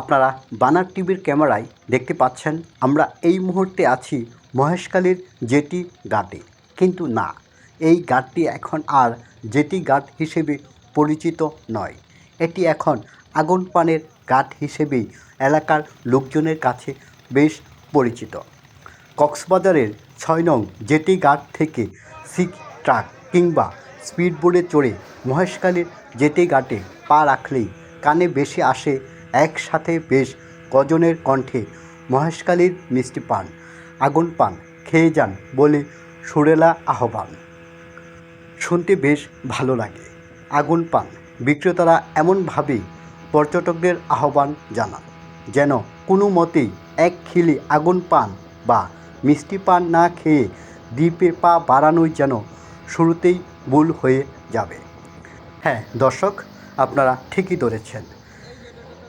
আপনারা বানার টিভির ক্যামেরায় দেখতে পাচ্ছেন, আমরা এই মুহূর্তে আছি মহেশখালীর জেটি ঘাটে। কিন্তু না, এই ঘাটটি এখন আর জেটি ঘাট হিসেবে পরিচিত নয়। এটি এখন আগুন পানের ঘাট হিসেবেই এলাকার লোকজনের কাছে বেশ পরিচিত। কক্সবাজারের ছয় নং জেটি ঘাট থেকে সিক ট্রাক কিংবা স্পিডবোটে চড়ে মহেশখালীর জেটি ঘাটে পা রাখলেই কানে বেশি আসে একসাথে বেশ কজনের কণ্ঠে মহেশখালীর মিষ্টি পান, আগুন পান, খেয়ে যান বলে সুরেলা আহ্বান। শুনতে বেশ ভালো লাগে। আগুন পান, বিক্রেতারা এমনভাবেই পর্যটকদের আহ্বান জানান, যেন কোনো মতেই এক খিলি আগুন পান বা মিষ্টি পান না খেয়ে দ্বীপে পা বাড়ানোই যেন শুরুতেই ভুল হয়ে যাবে। হ্যাঁ দর্শক, আপনারা ঠিকই ধরেছেন।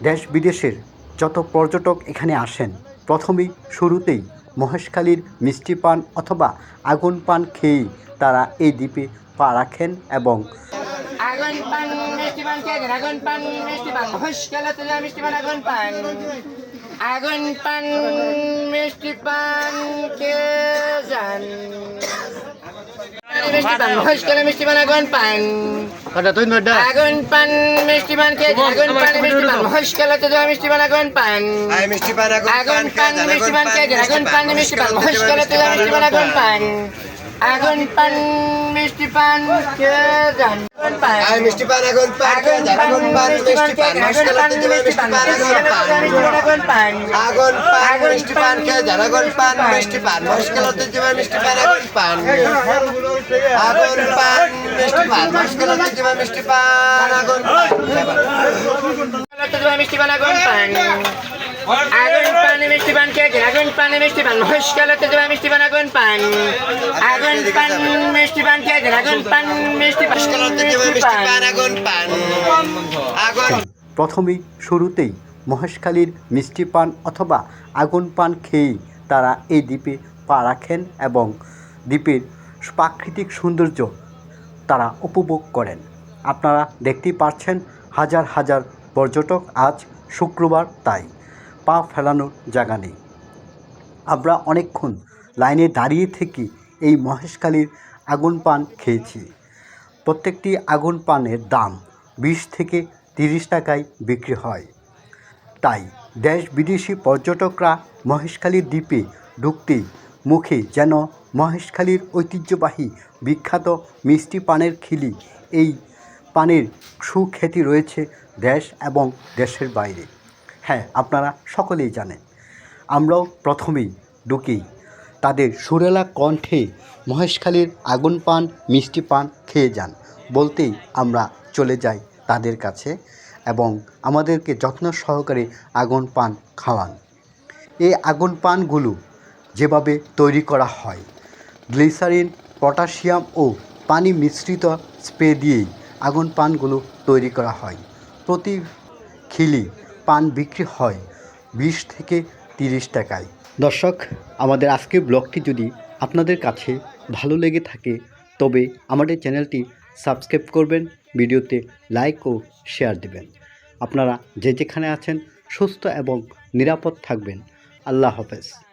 দেশ বিদেশের যত পর্যটক এখানে আসেন, প্রথমেই শুরুতেই মহেশখালীর মিষ্টি পান অথবা আগুন পান খেয়েই তারা এই দ্বীপে পা রাখেন এবং আগুন পান, মিষ্টি পান মিষ্টি পান। মিষ্টি পান, আগুন পান। আগুন পান, মিষ্টি পান মিষ্টি পান মিষ্টি পান, আগুন পান। Kada tuh nada. আগুন পান মিষ্টি পান কে আগুন পান মিষ্টি পান হুশ গেলে তো যা মিষ্টি পান আগুন পান misti pan agun আগুন pan পান মিষ্টি পান কে আগুন পান মিষ্টি পান হুশ গেলে তো যা মিষ্টি পান আগুন পান আগুন পান মিষ্টি পান কে যান আগুন পান Ay, misti pan agun pan আগুন agun pan misti pan আগুন পান মিষ্টি পান pan agun pan আগুন পান agun pan misti pan ke agun pan misti pan mushkil misti pan agun pan agun মিষ্টি পান আগুন পান। আগুন পান। মিষ্টি পান আগুন মিষ্টি পান। মুশকিলাতে দেওয়া মিষ্টি পান আগুন পান। আগুন পান মিষ্টি পান কে আগুন পান মিষ্টি পান mushkil misti pan agun pan agun প্রথমেই শুরুতেই মহেশখালীর মিষ্টি পান অথবা আগুন পান খেয়েই তারা এই দ্বীপে পা রাখেন এবং দ্বীপের প্রাকৃতিক সৌন্দর্য তারা উপভোগ করেন। আপনারা দেখতেই পাচ্ছেন হাজার হাজার পর্যটক আজ শুক্রবার তাই পা ফেলানোর জায়গা নেই। আমরা অনেকক্ষণ লাইনে দাঁড়িয়ে থেকে এই মহেশখালীর আগুন পান খেয়েছি। প্রত্যেকটি আগুন পানের দাম বিশ থেকে তিরিশ টাকায় বিক্রি হয়। তাই দেশ বিদেশি পর্যটকরা মহেশখালীর দ্বীপে ঢুকতেই মুখে যেন মহেশখালীর ঐতিহ্যবাহী বিখ্যাত মিষ্টি পানের খিলি এই পানের সুখ্যাতি রয়েছে দেশ এবং দেশের বাইরে। হ্যাঁ আপনারা সকলেই জানেন। আমরাও প্রথমেই ঢুকেই তাদের সুরেলা কণ্ঠে মহেশখালীর আগুন পান, মিষ্টি পান খেয়ে যান বলতেই আমরা চলে যাই তাদের কাছে এবং আমাদেরকে যত্ন সহকারে আগুন পান খাওয়ান। এই আগুন পানগুলো যেভাবে তৈরি করা হয়, গ্লিসারিন, পটাশিয়াম ও পানি মিশ্রিত স্প্রে দিয়েই আগুন পানগুলো তৈরি করা হয়। প্রতি খিলি পান বিক্রি হয় বিশ থেকে তিরিশ টাকায়। দর্শক, আমাদের আজকের ব্লগটি যদি আপনাদের কাছে ভালো লেগে থাকে, তবে আমাদের চ্যানেলটি সাবস্ক্রাইব করবেন, ভিডিওতে লাইক ও শেয়ার দেবেন। আপনারা যে যেখানে আছেন, সুস্থ এবং নিরাপদ থাকবেন। আল্লাহ হাফেজ।